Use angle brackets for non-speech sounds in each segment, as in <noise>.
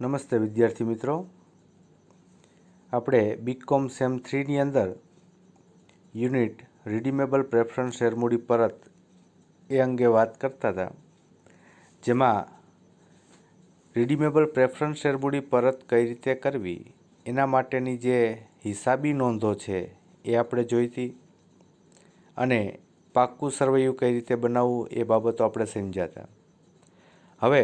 નમસ્તે વિદ્યાર્થી મિત્રો. આપણે બીકોમ સેમ થ્રીની અંદર યુનિટ રિડીમેબલ પ્રેફરન્સ શેરમૂડી પરત એ અંગે વાત કરતા હતા. જેમાં રિડીમેબલ પ્રેફરન્સ શેરમૂડી પરત કઈ રીતે કરવી, એના માટેની જે હિસાબી નોંધો છે એ આપણે જોઈતી અને પાક્કું સરવૈયું કઈ રીતે બનાવવું એ બાબતો આપણે સમજ્યા હતા. હવે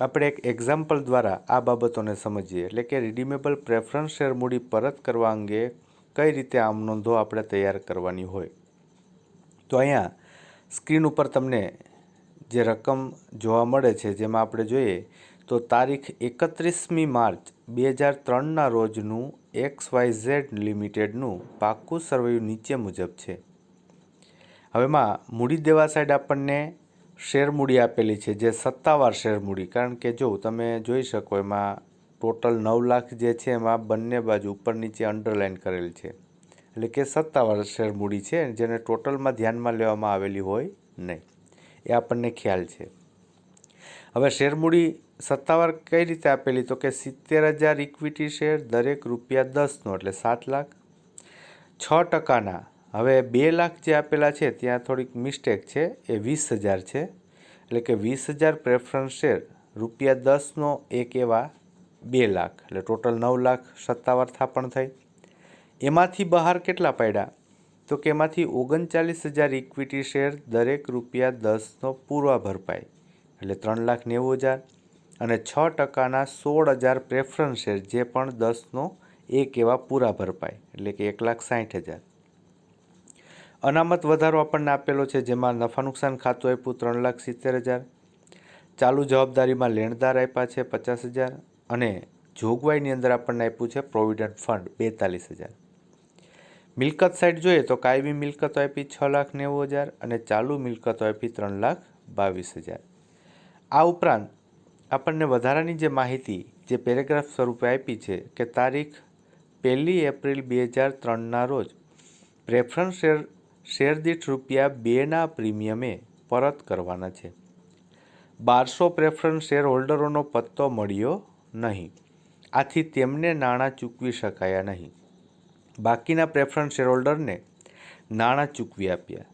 આપણે એક એક્ઝામ્પલ દ્વારા આ બાબતોને સમજીએ. એટલે કે રિડીમેબલ પ્રેફરન્સ શેર મૂડી પરત કરવા અંગે કઈ રીતે આમ નોંધો આપણે તૈયાર કરવાની હોય. તો અહીંયા સ્ક્રીન ઉપર તમને જે રકમ જોવા મળે છે, જેમાં આપણે જોઈએ તો તારીખ એકત્રીસમી માર્ચ બે હજાર ત્રણના રોજનું એક્સ વાય ઝેડ લિમિટેડનું પાક્કું સરવૈયું નીચે મુજબ છે. હવેમાં મૂડી દેવા સાઈડ આપણને શેર મૂડી આપેલી છે, જે સત્તાવાર શેરમૂડી. કારણ કે જો તમે જોઈ શકો, એમાં ટોટલ નવ લાખ જે છે, એમાં બંને બાજુ ઉપર નીચે અંડરલાઇન કરેલ છે. એટલે કે સત્તાવાર શેરમૂડી છે, જેને ટોટલમાં ધ્યાનમાં લેવામાં આવેલી હોય નહીં. એ આપણને ખ્યાલ છે. હવે શેરમૂડી સત્તાવાર કઈ રીતે આપેલી? તો કે સિત્તેર હજાર ઇક્વિટી શેર દરેક રૂપિયા દસનો, એટલે સાત લાખ. છ ટકાના હવે બે લાખ જે આપેલા છે, ત્યાં થોડીક મિસ્ટેક છે. એ વીસ હજાર છે. એટલે કે વીસ હજાર પ્રેફરન્સ શેર રૂપિયા દસનો એક એવા બે લાખ. એટલે ટોટલ નવ લાખ સત્તાવાર થાપણ થઈ. એમાંથી બહાર કેટલા પડ્યા? તો કે એમાંથી ઓગણચાલીસ હજાર ઇક્વિટી શેર દરેક રૂપિયા દસનો પૂર્વ ભરપાઈ એટલે ત્રણ લાખ નેવું હજાર અને છ ટકાના સોળ હજાર પ્રેફરન્સ શેર જે પણ દસનો એક એવા પૂરા ભરપાઈ એટલે કે એક લાખ સાઠ હજાર. અનામત વધારો આપણને આપેલો છે, જેમાં નફા નુકસાન ખાતું આપ્યું ત્રણ લાખ સિત્તેર હજાર. ચાલુ જવાબદારીમાં લેણદાર આપ્યા છે પચાસ હજાર અને જોગવાઈની અંદર આપણને આપ્યું છે પ્રોવિડન્ટ ફંડ બેતાલીસ હજાર. મિલકત સાઈડ જોઈએ તો કાયમી મિલકતો આપી છ લાખ નેવું હજાર અને ચાલુ મિલકતો આપી ત્રણ લાખ બાવીસ હજાર. આ ઉપરાંત આપણને વધારાની જે માહિતી, જે પેરેગ્રાફ સ્વરૂપે આપી છે કે તારીખ પહેલી એપ્રિલ બે હજાર ત્રણના રોજ પ્રેફરન્સ શેર શેર દીઠ રૂપિયા બેના પ્રીમિયમે પરત કરવાના છે. બારસો પ્રેફરન્સ શેર હોલ્ડરોનો પત્તો મળ્યો નહીં. આથી તેમને નાણાં ચૂકવી શકાયા નહીં. બાકીના પ્રેફરન્સ શેર હોલ્ડરને નાણાં ચૂકવી આપ્યા.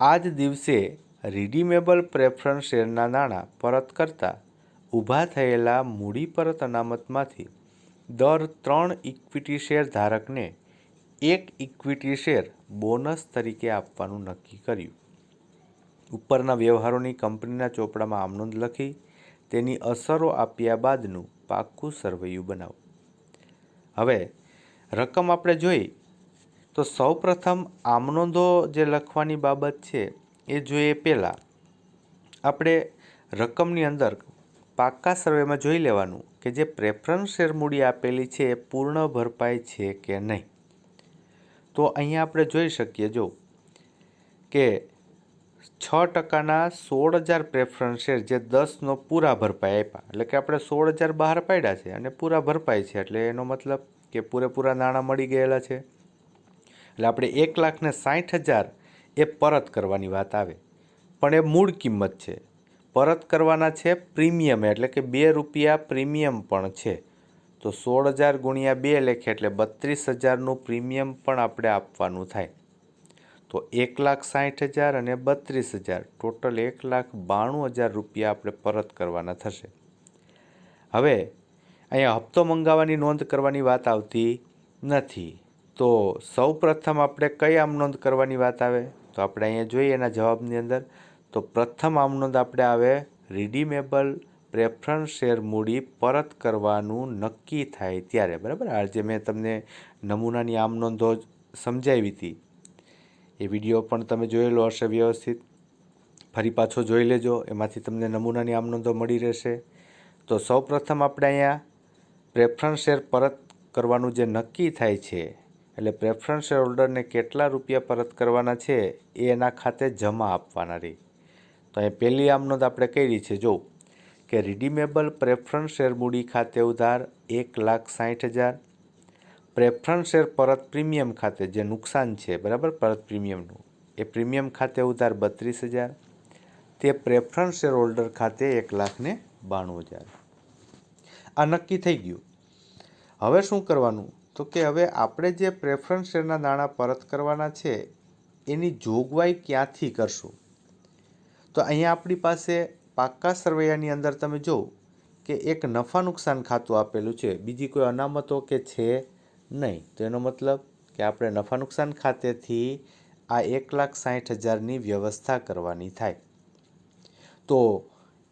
આ જ દિવસે રિડીમેબલ પ્રેફરન્સ શેરના નાણાં પરત કરતાં ઊભા થયેલા મૂડી પરત અનામતમાંથી દર ત્રણ ઇક્વિટી શેર ધારકને એક ઇક્વિટી શેર બોનસ તરીકે આપવાનું નક્કી કર્યું. ઉપરના વ્યવહારોની કંપનીના ચોપડામાં આમનોંધ લખી, તેની અસરો આપ્યા બાદનું પાક્કું સરવૈયું બનાવો. હવે, રકમ આપણે જોઈ, તો સૌપ્રથમ આમનોંધો જે લખવાની બાબત છે, એ જોઈએ પહેલાં. આપણે રકમની અંદર પાક્કા સર્વેમાં જોઈ લેવાનું કે જે પ્રેફરન્સ શેર મૂડી આપેલી છે એ પૂર્ણ ભરપાઈ છે કે નહીં. તો અહીંયા આપણે જોઈ શકીએ, જો, કે છ ટકાના સોળ હજાર પ્રેફરન્સ શેર જે દસનો પૂરા ભરપાઈ આપ્યા. એટલે કે આપણે સોળ હજાર બહાર પાડ્યા છે અને પૂરા ભરપાઈ છે. એટલે એનો મતલબ કે પૂરેપૂરા નાણાં મળી ગયેલા છે. એટલે આપણે એક લાખને સાઠ હજાર એ પરત કરવાની વાત આવે. પણ એ મૂળ કિંમત છે. પરત કરવાના છે પ્રીમિયમ, એટલે કે બે રૂપિયા પ્રીમિયમ પણ છે. તો સોળ હજાર ગુણ્યા બે લેખે એટલે બત્રીસ હજારનું પ્રીમિયમ પણ આપણે આપવાનું થાય. તો એક લાખ સાઠ હજાર અને બત્રીસ હજાર ટોટલ એક લાખ બાણું હજાર રૂપિયા આપણે પરત કરવાના થશે. હવે, અહીંયા હપ્તો મંગાવવાની નોંધ કરવાની વાત આવતી નથી. તો સૌ પ્રથમ આપણે કઈ આમ નોંધ કરવાની વાત આવે? તો આપણે અહીંયા જોઈએ એના જવાબની અંદર. તો પ્રથમ આમ નોંધ આપણે આવે રિડીમેબલ પ્રેફરન્સ શેર મૂડી પરત કરવાનું નક્કી થાય ત્યારે, બરાબર? આ જે મેં તમને નમૂનાની આમ નોંધો સમજાવી હતી, એ વીડિયો પણ તમે જોયેલો હશે વ્યવસ્થિત. ફરી પાછો જોઈ લેજો, એમાંથી તમને નમૂનાની આમ નોંધો મળી રહેશે. તો સૌપ્રથમ આપણે અહીંયા પ્રેફરન્સ શેર પરત કરવાનું જે નક્કી થાય છે, એટલે પ્રેફરન્સ શેર હોલ્ડરને કેટલા રૂપિયા પરત કરવાના છે, એ એના ખાતે જમા આપવાના રહી તો અહીં પહેલી આમ નોંધ આપણે કરી છે, જો કે રિડીમેબલ પ્રેફરન્સ શેર મૂડી ખાતે ઉધાર એક લાખ સાઠ હજાર. પ્રેફરન્સ શેર પરત પ્રીમિયમ ખાતે જે નુકસાન છે, બરાબર? પરત પ્રીમિયમનું. એ પ્રીમિયમ ખાતે ઉધાર બત્રીસ હજાર. તે પ્રેફરન્સ શેર હોલ્ડર ખાતે એક લાખને બાણું હજાર. આ નક્કી થઈ ગયું. હવે શું કરવાનું? તો કે હવે આપણે જે પ્રેફરન્સ શેરના નાણાં પરત કરવાના છે, એની જોગવાઈ ક્યાંથી કરશું? તો અહીંયા આપણી પાસે પાક્કા સરવૈયાની અંદર તમે જુઓ કે એક નફા નુકસાન ખાતું આપેલું છે. બીજી કોઈ અનામતો કે છે નહીં. તો એનો મતલબ કે આપણે નફા નુકસાન ખાતેથી આ એક લાખ સાઠ હજારની વ્યવસ્થા કરવાની થાય. તો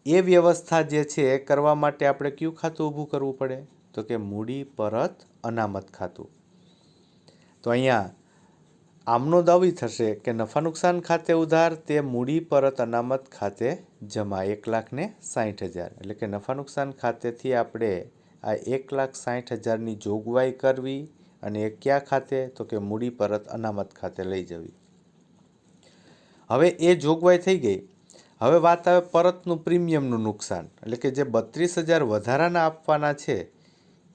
એ વ્યવસ્થા જે છે એ કરવા માટે આપણે કયું ખાતું ઊભું કરવું પડે? તો કે મૂડી, પરત, અનામત ખાતું. તો અહીંયા આમનો દાવી થશે કે નફા નુકસાન ખાતે ઉધાર તે મૂડી પરત અનામત ખાતે જમા એક લાખ ને સાઠ હજાર. એટલે કે નફા નુકસાન ખાતેથી આપણે આ એક લાખ સાઠ હજારની જોગવાઈ કરવી અને એ કયા ખાતે? તો કે મૂડી પરત અનામત ખાતે લઈ જવી. હવે એ જોગવાઈ થઈ ગઈ. હવે વાત આવે પરતનું પ્રીમિયમનું નુકસાન. એટલે કે જે બત્રીસ હજાર વધારાના આપવાના છે,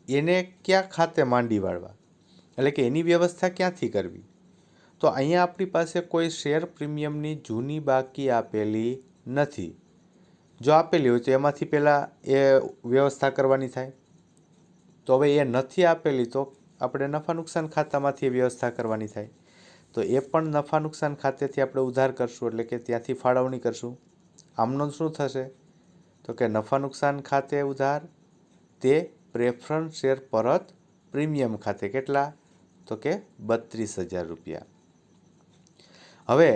એને ક્યાં ખાતે માંડી વાળવા? એટલે કે એની વ્યવસ્થા ક્યાંથી કરવી? તો અહીંયા આપણી પાસે કોઈ શેર પ્રીમિયમની જૂની બાકી આપેલી નથી. જો આપેલી હોય તો એમાંથી પહેલાં એ વ્યવસ્થા કરવાની થાય. તો હવે એ નથી આપેલી તો આપણે નફા નુકસાન ખાતામાંથી વ્યવસ્થા કરવાની થાય. તો એ પણ નફા નુકસાન ખાતેથી આપણે ઉધાર કરશું એટલે કે ત્યાંથી ફાળવણી કરશું. આમનો શું થશે? તો કે નફા નુકસાન ખાતે ઉધાર, તે પ્રેફરન્સ શેર પરત પ્રીમિયમ ખાતે કેટલા? તો કે બત્રીસ હજાર રૂપિયા. હવે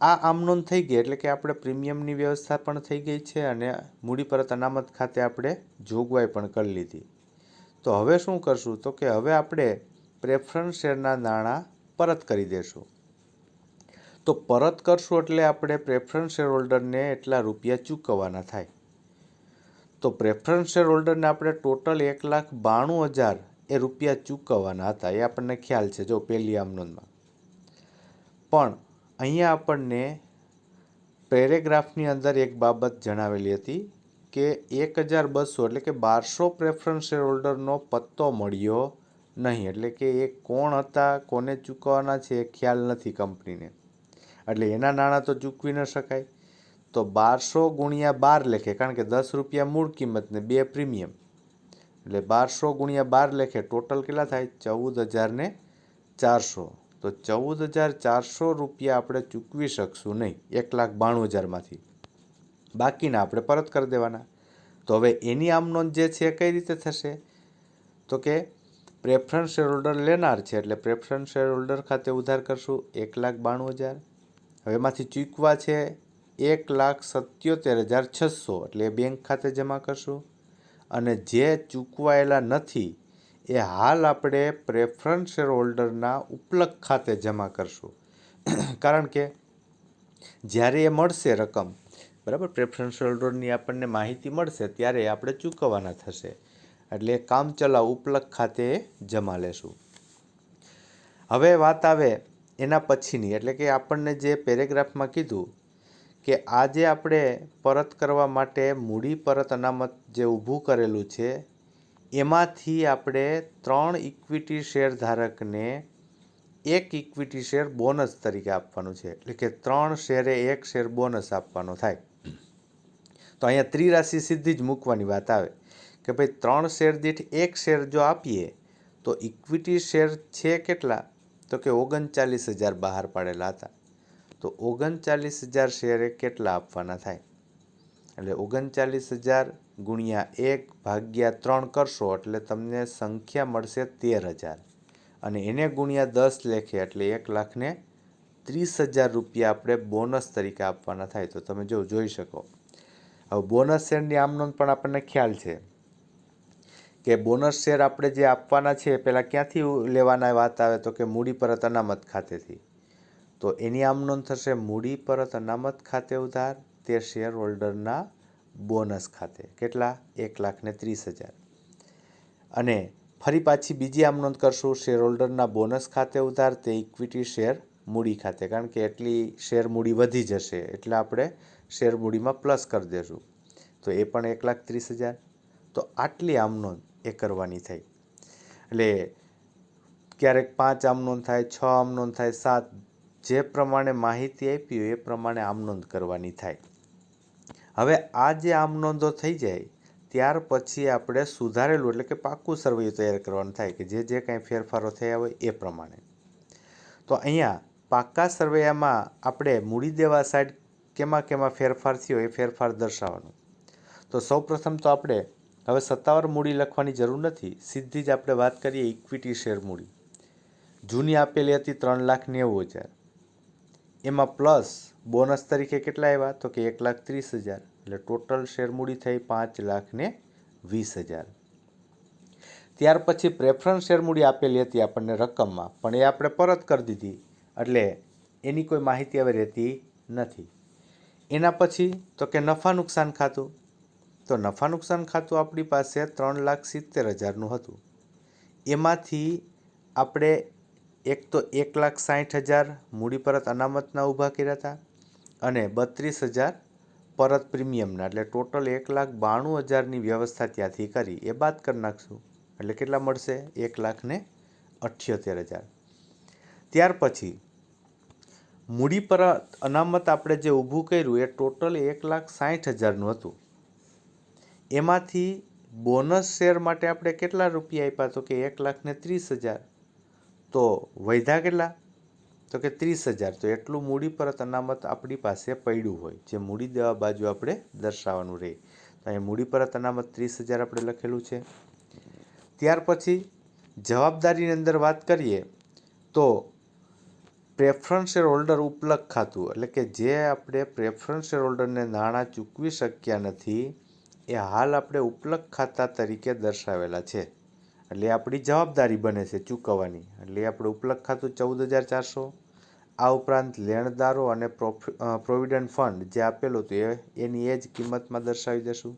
આ આમનોન થઈ ગઈ, એટલે કે આપણે પ્રીમિયમની વ્યવસ્થા પણ થઈ ગઈ છે અને મૂડી પરત અનામત ખાતે આપણે જોગવાઈ પણ કરી લીધી. તો હવે શું કરશું? તો કે હવે આપણે પ્રેફરન્સ શેરના નાણાં પરત કરી દેશું. તો પરત કરશું એટલે આપણે પ્રેફરન્સ શેર હોલ્ડરને એટલા રૂપિયા ચૂકવવાના થાય. તો પ્રેફરન્સ શેર હોલ્ડરને આપણે ટોટલ એક લાખ બાણું હજાર એ રૂપિયા ચૂકવવાના હતા, એ આપણને ખ્યાલ છે, જો પહેલી આમનોંધમાં પણ અહીંયા આપણને પેરેગ્રાફની અંદર એક બાબત જણાવેલી હતી કે એક હજાર બસો એટલે કે બારસો પ્રેફરન્સ શેર હોલ્ડરનો પત્તો મળ્યો નહીં. એટલે કે એ કોણ હતા, કોને ચૂકવવાના છે એ ખ્યાલ નથી કંપનીને. એટલે એના નાણાં તો ચૂકવી ન શકાય. તો બારસો ગુણ્યા બાર લેખે, કારણ કે દસ રૂપિયા મૂળ કિંમત ને બે પ્રીમિયમ. એટલે બારસો ગુણ્યા બાર લેખે ટોટલ કેટલા થાય? ચૌદ હજાર ચારસો. તો ચૌદ હજાર ચારસો રૂપિયા આપણે ચૂકવી શકશું નહીં. એક લાખ બાણું હજારમાંથી. બાકીના આપણે પરત કરી દેવાના. તો હવે એની આમનોંધ જે છે કઈ રીતે થશે? તો કે પ્રેફરન્સ શેર હોલ્ડર લેનાર છે એટલે પ્રેફરન્સ શેર હોલ્ડર ખાતે ઉધાર કરશું એક લાખ બાણું હજાર. હવે એમાંથી ચૂકવા છે એક લાખ સત્યોતેર હજાર છસો એટલે બેંક ખાતે જમા કરશું. અને જે ચૂકવાયેલા નથી એ હાલ આપણે પ્રેફરન્સ શેર હોલ્ડરના ઉપલક ખાતે જમા કરશું. <clears throat> કારણ કે જ્યારે એ મળશે રકમ, બરાબર? પ્રેફરન્સ હોલ્ડરની આપણને માહિતી મળશે, ત્યારે આપણે ચૂકવવાના થશે. એટલે કામચલાઉ ઉપલક ખાતે જમા લેશું. હવે વાત આવે એના પછીની, એટલે કે આપણને જે પેરેગ્રાફમાં કીધું કે આજે આપણે પરત કરવા માટે મૂડી પરત અનામત જે ઊભું કરેલું છે એમાંથી આપણે ત્રણ ઇક્વિટી શેર ધારકને એક ઇક્વિટી શેર બોનસ તરીકે આપવાનું છે. એટલે કે ત્રણ શેરે એક શેર બોનસ આપવાનો થાય. તો અહીંયા ત્રિરાશિ સીધી જ મૂકવાની વાત આવે કે ભાઈ ત્રણ શેર દીઠ એક શેર જો આપીએ, તો ઇક્વિટી શેર છે કેટલા? તો કે ઓગણચાલીસ હજાર બહાર પાડેલા હતા. તો ઓગણચાલીસ હજાર શેરે કેટલા આપવાના થાય? એટલે ઓગણચાલીસ હજાર ગુણ્યા એક ભાગ્યા ત્રણ કરશો એટલે તમને સંખ્યા મળશે તેર હજાર. અને એને ગુણ્યા દસ લેખે એટલે એક લાખને ત્રીસ હજાર રૂપિયા આપણે બોનસ તરીકે આપવાના થાય. તો તમે જો જોઈ શકો. હવે બોનસ શેરની આમનોંધ પણ આપણને ખ્યાલ છે કે બોનસ શેર આપણે જે આપવાના છે પહેલાં ક્યાંથી લેવાના વાત આવે તો કે મૂડી પરત અનામત ખાતેથી. તો એની આમનોંધ થશે મૂડી પરત અનામત ખાતે ઉધાર, તે શેર હોલ્ડરના બોનસ ખાતે. કેટલા? એક લાખ ને ત્રીસ હજાર. અને ફરી પાછી બીજી આમ નોંધ કરશું શેર હોલ્ડરના બોનસ ખાતે ઉધાર તે ઇક્વિટી શેર મૂડી ખાતે. કારણ કે એટલી શેર મૂડી વધી જશે, એટલે આપણે શેર મૂડીમાં પ્લસ કરી દેશું. તો એ પણ એક લાખ ત્રીસ હજાર. તો આટલી આમ નોંધ એ કરવાની થઈ. એટલે ક્યારેક પાંચ આમ નોંધ થાય, છ આમ નોંધ થાય, સાત, જે પ્રમાણે માહિતી આપી હોય એ પ્રમાણે આમ નોંધ કરવાની થાય. હવે આ જે આમ નોંધો થઈ જાય, ત્યાર પછી આપણે સુધારેલું, એટલે કે પાક્કું સરવૈયું તૈયાર કરવાનું થાય, કે જે જે કાંઈ ફેરફારો થયા હોય એ પ્રમાણે. તો અહીંયા પાક્કા સરવૈયામાં આપણે મૂડી દેવા સાઈડ કેમાં કેમાં ફેરફાર થયો એ ફેરફાર દર્શાવવાનો. તો સૌપ્રથમ તો આપણે હવે સત્તાવાર મૂડી લખવાની જરૂર નથી, સીધી જ આપણે વાત કરીએ ઇક્વિટી શેર મૂડી. જૂની આપેલી હતી ત્રણ લાખ નેવું હજાર. એમાં પ્લસ બોનસ તરીકે કેટલા આવ્યા? તો કે એક લાખ ત્રીસ હજાર. એટલે ટોટલ શેરમૂડી થઈ પાંચ લાખ ને વીસ હજાર. ત્યાર પછી પ્રેફરન્સ શેરમૂડી આપેલી હતી આપણને રકમમાં, પણ એ આપણે પરત કરી દીધી. એટલે એની કોઈ માહિતી હવે રહેતી નથી. એના પછી તો કે નફા નુકસાન ખાતું. તો નફા નુકસાન ખાતું આપણી પાસે ત્રણ લાખ સિત્તેર હજારનું હતું. એમાંથી આપણે એક તો એક લાખ સાઠ હજાર મૂડી પરત અનામતના ઊભા કર્યા હતા. અને બત્રીસ હજાર પરત પ્રીમિયમના, એટલે ટોટલ એક લાખ બાણું હજારની વ્યવસ્થા ત્યાંથી કરી. એ બાદ કરી નાખશું. એટલે કેટલા મળશે? એક લાખ ને અઠ્યોતેર હજાર. ત્યાર પછી, મૂડી પરત અનામત આપણે જે ઊભું કર્યું, એ ટોટલ એક લાખ સાઠ હજારનું હતું. એમાંથી બોનસ શેર માટે આપણે કેટલા રૂપિયા આપ્યા? તો કે એક લાખ ને ત્રીસ હજાર. તો વૈધા કેટલા? તો કે ત્રીસ હજાર. તો એટલું મૂડી પરત અનામત આપણી પાસે પડ્યું હોય. જે મૂડી દેવા બાજુ આપણે દર્શાવવાનું રહે. તો અહીં મૂડી પરત અનામત ત્રીસ હજાર આપણે લખેલું છે. ત્યાર પછી જવાબદારીની અંદર વાત કરીએ તો પ્રેફરન્સ શેર હોલ્ડર ઉપલબ્ધ ખાતું, એટલે કે જે આપણે પ્રેફરન્સ શેર હોલ્ડરને નાણાં ચૂકવી શક્યા નથી, એ હાલ આપણે ઉપલબ્ધ ખાતા તરીકે દર્શાવેલા છે. એટલે આપણી જવાબદારી બને છે ચૂકવવાની. એટલે આપણે ઉપલબ્ધ ખાતું ચૌદ હજાર ચારસો, આ ઉપરાંત લેણદારો અને પ્રોવિડન્ટ ફંડ જે આપેલું હતું એ, એની એ જ કિંમતમાં દર્શાવી દઈશું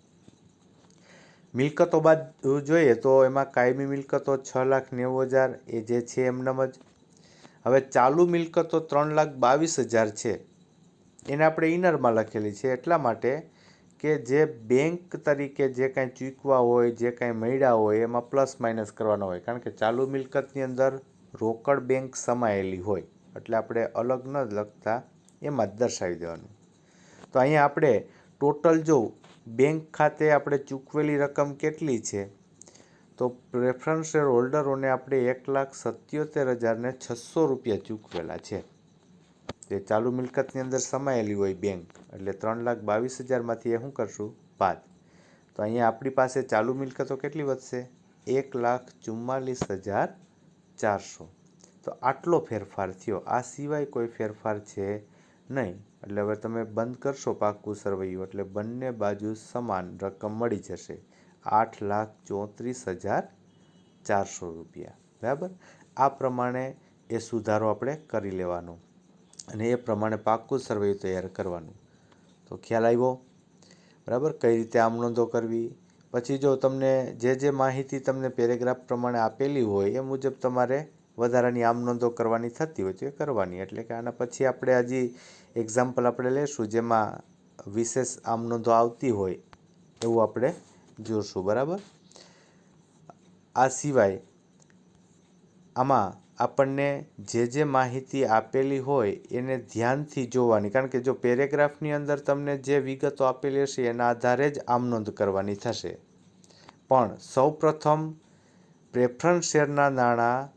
મિલકતો બાદ જોઈએ તો એમાં કાયમી મિલકતો છ લાખ નેવું હજાર, એ જે છે એમનેમ જ. હવે ચાલુ મિલકતો ત્રણ લાખ બાવીસ હજાર છે. એને આપણે ઇનરમાં લખેલી છે. એટલા માટે કે જે બેંક તરીકે જે કાંઈ ચૂકવા હોય, જે કાંઈ મળ્યા હોય, એમાં પ્લસ માઇનસ કરવાના હોય. કારણ કે ચાલુ મિલકતની અંદર રોકડ બેંક સમાયેલી હોય. એટલે આપણે અલગ ન લખતા એમાં જ દર્શાવી દેવાનું. તો અહીંયા આપણે ટોટલ જો બેંક ખાતે આપણે ચૂકવેલી રકમ કેટલી છે, તો પ્રેફરન્સ શેર હોલ્ડરોને આપણે એક લાખ સત્યોતેર હજારને છસો રૂપિયા ચૂકવેલા છે. તે ચાલુ મિલકતની અંદર સમાયેલી હોય બેંક, એટલે ત્રણ લાખ બાવીસ હજારમાંથી એ શું કરશું? બાદ. તો અહીંયા આપણી પાસે ચાલુ મિલકતો કેટલી વધશે? એક લાખ ચુમ્માલીસ હજાર ચારસો. તો આટલો ફેરફાર થયો. આ સિવાય કોઈ ફેરફાર છે નહીં. એટલે હવે તમે બંધ કરશો પાકું સરવૈયું, એટલે બંને બાજુ સમાન રકમ મળી જશે. આઠ લાખ ચોત્રીસ હજાર ચારસો રૂપિયા. બરાબર? આ પ્રમાણે એ સુધારો આપણે કરી લેવાનો. અને એ પ્રમાણે પાક્કું સર્વે તૈયાર કરવાનું. તો ખ્યાલ આવ્યો? બરાબર? કઈ રીતે આમ નોંધો કરવી? પછી જો તમને જે જે માહિતી તમને પેરેગ્રાફ પ્રમાણે આપેલી હોય, એ મુજબ તમારે વધારાની આમ નોંધો કરવાની થતી હોય તો એ કરવાની. એટલે કે આના પછી આપણે હજી એક્ઝામ્પલ આપણે લેશું, જેમાં વિશેષ આમ નોંધો આવતી હોય એવું આપણે જોશું. બરાબર? આ સિવાય આમાં આપણને જે જે માહિતી આપેલી હોય એને ધ્યાનથી જોવાની. કારણ કે જો પેરેગ્રાફની અંદર તમને જે વિગતો આપેલી હશે, એના આધારે જ આમ નોંધ કરવાની થશે. પણ સૌપ્રથમ પ્રેફરન્સ શેરના નાણાં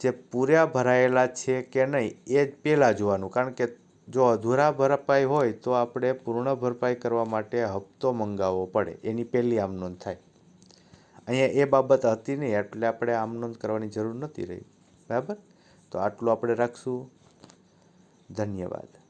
જે પૂર્યા ભરાયેલા છે કે નહીં, એ જ પહેલાં જોવાનું. કારણ કે જો અધૂરા ભરપાઈ હોય, તો આપણે પૂર્ણ ભરપાઈ કરવા માટે હપ્તો મંગાવવો પડે. એની પહેલી આમ નોંધ થાય. અહીંયા એ બાબત હતી નહીં, એટલે આપણે આમ નોંધ કરવાની જરૂર નથી રહી. બરાબર? તો આટલું આપણે રાખશું. ધન્યવાદ.